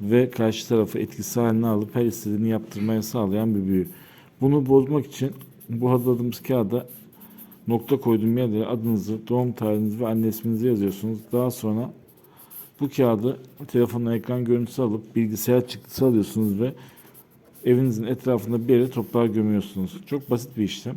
ve karşı tarafı etkisi haline alıp her istediğini yaptırmaya sağlayan bir büyü. Bunu bozmak için bu hazırladığımız kağıda nokta koyduğum yerlere adınızı, doğum tarihinizi ve anne isminizi yazıyorsunuz. Daha sonra bu kağıdı telefonla ekran görüntüsü alıp bilgisayar çıktısı alıyorsunuz ve evinizin etrafında bir yere toprağa gömüyorsunuz. Çok basit bir işlem.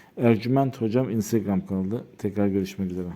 Ercüment Hocam Instagram kanalı. Tekrar görüşmek üzere.